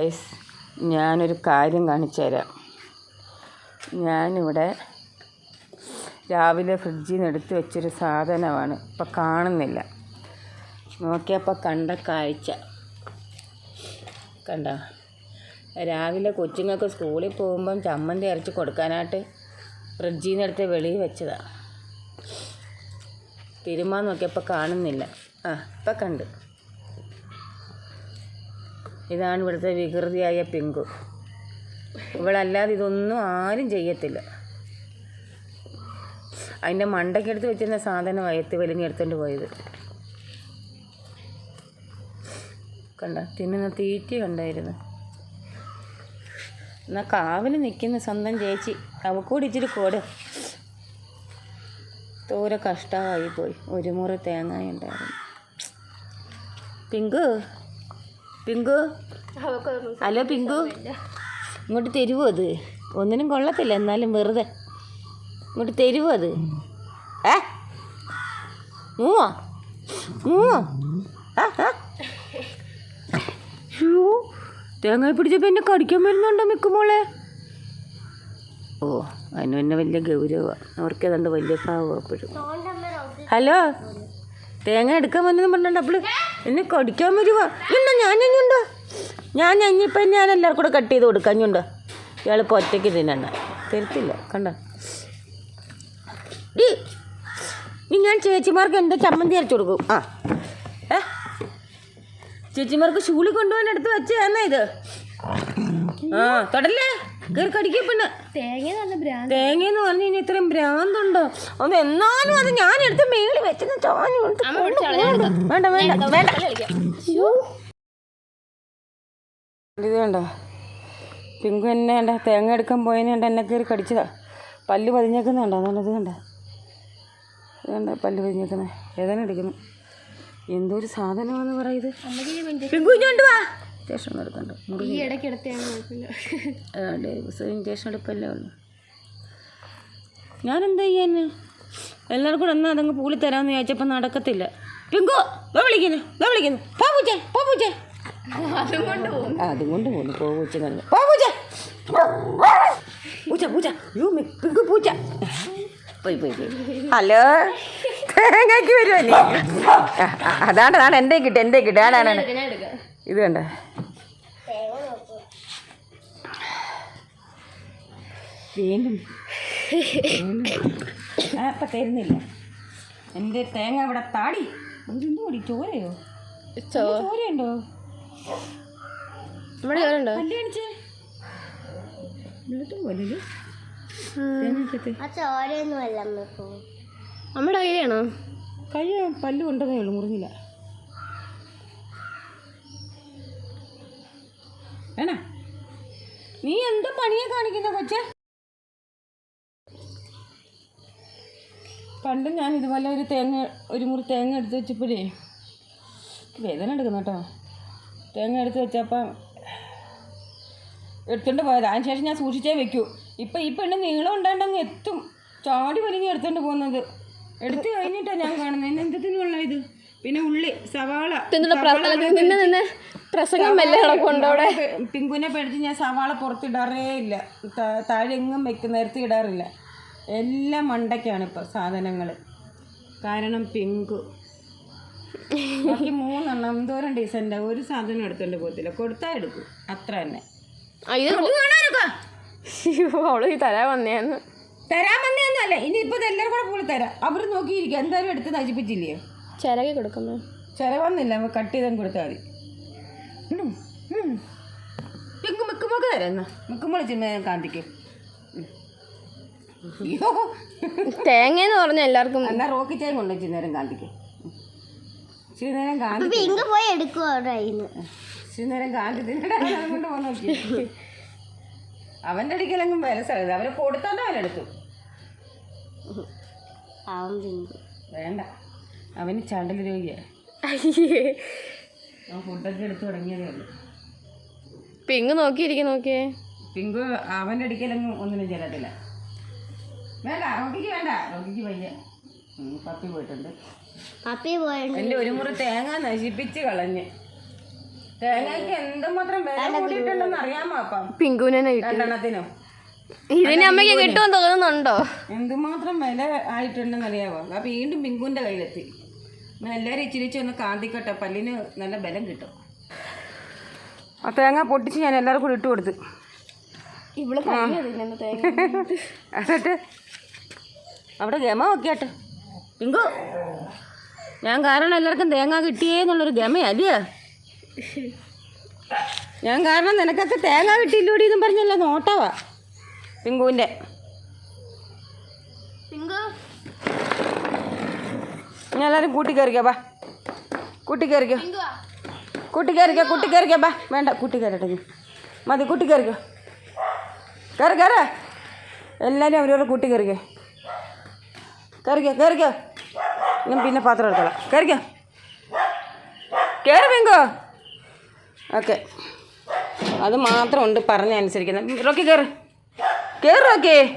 Guys, ഞാനൊരു കാര്യം കാണിച്ചു തരാം ഞാനിവിടെ രാവിലെ ഫ്രിഡ്ജിൽ നിന്ന് എടുത്ത് വെച്ചൊരു സാധനമാണ്. ഇപ്പം കാണുന്നില്ല. നോക്കിയപ്പോൾ കണ്ട കാഴ്ച. കണ്ട? രാവിലെ കൊച്ചുങ്ങൾക്ക് സ്കൂളിൽ പോകുമ്പം ചമ്മന്തി അരച്ച് കൊടുക്കാനായിട്ട് ഫ്രിഡ്ജിൽ നിന്ന് എടുത്ത് വെളിയിൽ വെച്ചതാണ് തിരുമാൻ നോക്കിയപ്പോൾ കാണുന്നില്ല. ആ ഇപ്പം കണ്ട്. ഇതാണ് ഇവിടുത്തെ വികൃതിയായ പിങ്കു. ഇവളല്ലാതെ ഇതൊന്നും ആരും ചെയ്യത്തില്ല. അതിന്റെ മണ്ടയ്ക്കെടുത്ത് വെച്ചിരുന്ന സാധനം വയത്ത് വലിഞ്ഞെടുത്തോണ്ട് പോയത്. കണ്ട? തിന്നുന്ന തീറ്റി കണ്ടായിരുന്നു. എന്നാൽ കാവിൽ നിൽക്കുന്ന സ്വന്തം ചേച്ചി അവക്കൂടി ഇച്ചിരി കോട്. തോരെ കഷ്ടമായി പോയി. ഒരു മുറി തേങ്ങ ഉണ്ടായിരുന്നു പിങ്കു? പിങ്കു? Hello pink? ഇങ്ങോട്ട് തരുമോ അത്? ഒന്നിനും കൊള്ളത്തില്ല എന്നാലും വെറുതെ. ഇങ്ങോട്ട് തരുമോ അത്? ഏ? മൂവോ? മൂവോ? ആ തേങ്ങ പിടിച്ചപ്പോൾ എന്നെ കടിക്കാൻ വരുന്നുണ്ടോ മിക്കുമോളെ ഓ അതിന് തന്നെ വലിയ ഗൗരവമാണ് അവർക്ക് ഏതാണ്ട് വലിയ ഭാവം അപ്പോഴും ഹലോ? തേങ്ങ എടുക്കാൻ വന്നെന്ന് പറഞ്ഞിട്ടുണ്ട് അപ്പോൾ എന്നെ കടിക്കാൻ വരുവാ. ഇന്ന ഞഞ്ഞുണ്ടോ ഞാൻ ഞഞ്ഞിപ്പം ഞാൻ എല്ലാവർക്കും കൂടെ കട്ട് ചെയ്ത് കൊടുക്കാം. ഞുണ്ടോ ഇയാളിപ്പോൾ ഒറ്റയ്ക്ക് തിന്നണ്ട തരത്തില്ല. കണ്ട. ഇനി ഞാൻ ചേച്ചിമാർക്ക് എന്താ ചമ്മന്തി അരച്ചു കൊടുക്കും. ആ. ഏ? ചേച്ചിമാർക്ക് ഷൂളി കൊണ്ടുപോകാൻ എടുത്ത് വെച്ച് എന്നാ ഇത്? ആ തൊടല്ലേ? കയറി കടിക്കുക പിന്നെ തേങ്ങ തേങ്ങ എന്ന് പറഞ്ഞു കഴിഞ്ഞാൽ ഇത്രയും ഭ്രാന്തുണ്ടോ? അത് എന്നാലും അത് ഞാൻ എടുത്ത് മേളിൽ വെച്ചെന്ന് ചോഞ്ഞു കൊണ്ട് വേണ്ട വേണ്ട വേണ്ട. ഇത് വേണ്ട പിങ്കു എന്നെ വേണ്ട തേങ്ങ എടുക്കാൻ പോയതിനെ എന്നെ കയറി കടിച്ചതാ. പല്ല് പതിഞ്ഞേക്കുന്നുണ്ടോ അതാണ് ഇത് കണ്ട? ഇത് കണ്ട? പല്ല് പതിഞ്ഞേക്കുന്നത് ഏതാണ് എടുക്കുന്നത്? എന്തോ ഒരു സാധനമാണെന്ന് പറയുന്നത് പിങ്കു ഇഞ്ഞോണ്ട് വാ. ഇഞ്ചക്ഷൻ എടുക്കണ്ട. മുറി ഈ ഇടയ്ക്ക് എടുത്തതാണ് കുഴപ്പമില്ല. ദിവസം ഇഞ്ചക്ഷൻ എടുപ്പല്ലേ ഉള്ളു. ഞാനെന്താ ചെയ്യാൻ എല്ലാവർക്കും കൂടെ എന്നാൽ അതങ്ങ് പൂളി തരാമെന്ന് ചോദിച്ചപ്പോൾ നടക്കത്തില്ല. പിങ്കു വാ വിളിക്കുന്നു വാ വിളിക്കുന്നു. പോ പൂച്ചേ പോ പൂച്ചേ. അതും കൊണ്ട് പോകും ആ പോകുന്നു. പോ പൂച്ച കണ്ടു പോ പൂച്ച. പൂച്ച പൂച്ച. യൂ പിങ്കു പൂച്ച. പോയി പോയി പോയി. ഹലോ? തേങ്ങയ്ക്ക് വരുമല്ലേ അതാണ് അതാണ് എന്റെ കിട്ടും എന്റെ കിട്ടും? ആണ് ഇത് കണ്ട? വീണ്ടും. ആ ഇപ്പം തരുന്നില്ല. എന്റെ തേങ്ങ ഇവിടെ താടി. ഇതെന്തോ കൂടി ചോരയോ? ചോരയുണ്ടോ? നമ്മുടെ കയ്യാണോ കയ്യ പോലല്ലേ കൈ പല്ല് കൊണ്ടതേ ഉള്ളൂ മുറിഞ്ഞില്ല. വേണ? നീ എന്ത് പണിയെ കാണിക്കുന്ന കൊച്ചേ? പണ്ട് ഞാൻ ഇതുപോലെ ഒരു തേങ്ങ ഒരു മുറി തേങ്ങ എടുത്ത് വെച്ചപ്പോഴേ വേദന എടുക്കുന്നു കേട്ടോ. തേങ്ങ എടുത്ത് വെച്ചപ്പം എടുത്തോണ്ട് പോയത്. അതിന് ശേഷം ഞാൻ സൂക്ഷിച്ചേ വെക്കൂ. ഇപ്പം ഈ പെണ്ണ് നീളം ഉണ്ടാണ്ടങ്ങ് എത്തും. ചാടി വലിഞ്ഞ് എടുത്തോണ്ട് പോകുന്നത്. എടുത്ത് കഴിഞ്ഞിട്ടാണ് ഞാൻ കാണുന്നത് എന്നെ എന്തിനുള്ള ഇത് പിന്നെ ഉള്ളി സവാള പ്രസംഗം മെല്ലെ കിടക്കുന്നുണ്ട് അവിടെ. പിങ്കുവിനെ പേടിച്ച് ഞാൻ സവാള പുറത്തിടാറേ ഇല്ല. താഴെങ്ങും താഴെ എങ്ങും വെക്കുന്ന നേരത്തെ ഇടാറില്ല. എല്ലാം മണ്ടയ്ക്കാണ് ഇപ്പോൾ സാധനങ്ങൾ കാരണം പിങ്കു. ബാക്കി മൂന്നെണ്ണം എന്തോരം ഡീസന്റ് ഒരു സാധനം എടുത്തോണ്ട് പോകത്തില്ല. കൊടുത്താൽ എടുക്കും. അത്ര തന്നെ. അവൾ ഈ തരാൻ വന്നേന്ന്. തരാൻ ഇനി ഇനിയിപ്പോൾ എല്ലാവരും കൂടെ പോലും തരാം. അവർ നോക്കിയിരിക്കും. എന്തായാലും എടുത്ത് നശിപ്പിച്ചില്ലയോ ചിരകി കൊടുക്കുന്നു. ചിലവൊന്നുമില്ല നമ്മൾ കട്ട് ചെയ്താൽ കൊടുത്താൽ മതി. പിങ്കു മിക്കുമ്പോക്ക് തരാം എന്നാ മിക്കുമ്പോൾ ചിന്ന കാന്തിക്കും. അയ്യോ. തേങ്ങയെന്ന് പറഞ്ഞ എല്ലാവർക്കും എന്നാ റോക്കി ചായ കൊണ്ടു ഇച്ചിരി നേരം കാന്തിക്കും ഇച്ചിരി നേരം കാന്തി പോയി എടുക്കുവോ അവിടെ ഇച്ചിരി നേരം കാന്തി തിന്നടാ കൊണ്ട് പോകാൻ നോക്കി അവന്റെ അടിക്കലെങ്കിലും വില സ്ഥലത്ത് അവരെ കൊടുത്തോണ്ട് അവനെടുത്തു വേണ്ട. അവന് ചണ്ടൽ രോഗിയാണ് അവൻ ഫുഡൊക്കെ എടുത്ത് തുടങ്ങിയതേ ഉള്ളൂ. പിങ്ക് നോക്കിയിരിക്കും നോക്കിയേ. പിങ്ക് അവന്റെ അടുക്കലൊന്നും ഒന്നിനും ചെല്ലത്തില്ല വേണ്ട റോക്കിക്ക് വേണ്ട റോക്കിക്ക് വയ്യ. പപ്പി പോയിട്ടുണ്ട്. പപ്പി പോയിട്ട് എന്റെ ഒരു മുറി തേങ്ങ നശിപ്പിച്ച് കളഞ്ഞ്. തേങ്ങയ്ക്ക് എന്തുമാത്രം വില കൂടിയിട്ടുണ്ടെന്ന് അറിയാമോ അപ്പം? പിങ്കുവിനെ രണ്ടെണ്ണത്തിനും. ഇതിന് അമ്മയ്ക്ക് കിട്ടുമെന്ന് തോന്നുന്നുണ്ടോ? എന്തുമാത്രം വില ആയിട്ടുണ്ടെന്ന് അറിയാമോ ആ വീണ്ടും പിങ്കുവിന്റെ കയ്യിലെത്തി. ഞാൻ എല്ലാവരും ഇച്ചിരി ഇച്ചിരി ഒന്ന് കാന്തിക്കട്ടെ. പല്ലിന് നല്ല ബലം കിട്ടും. ആ തേങ്ങ പൊട്ടിച്ച് ഞാൻ എല്ലാവർക്കും കൂടി ഇട്ട് കൊടുത്ത്. ഇവിടെ എന്നിട്ട് അവിടെ ഗമ നോക്കിയാട്ടെ പിങ്കു ഞാൻ കാരണം എല്ലാവർക്കും തേങ്ങ കിട്ടിയേ എന്നുള്ളൊരു ഗമയല്ലേ ഞാൻ കാരണം നിനക്കൊക്കെ തേങ്ങ കിട്ടിയില്ലൂടി എന്നും പറഞ്ഞല്ലോ നോട്ടവാ. പിങ്കുവിന്റെ. പിങ്കു ഞാൻ എല്ലാവരും കൂട്ടി കയറിക്കോ ബാ. കൂട്ടി കയറിക്കോ. കൂട്ടി കയറിക്കോ കൂട്ടി കയറിക്കോ ബാ. വേണ്ട കൂട്ടി കയറട്ടെ മതി കൂട്ടി കയറിക്കോ. കയറി കയറ. എല്ലാവരും അവരവരെ കൂട്ടി കയറിക്കോ. കയറിക്കോ കയറിക്കോ. ഞാൻ പിന്നെ പാത്രം എടുത്തോളാം. കയറിക്കോ. കയറി പിങ്കോ. ഓക്കെ. അത് മാത്രം ഉണ്ട് പറഞ്ഞ റോക്കി കയറ്. കയറി റോക്കി.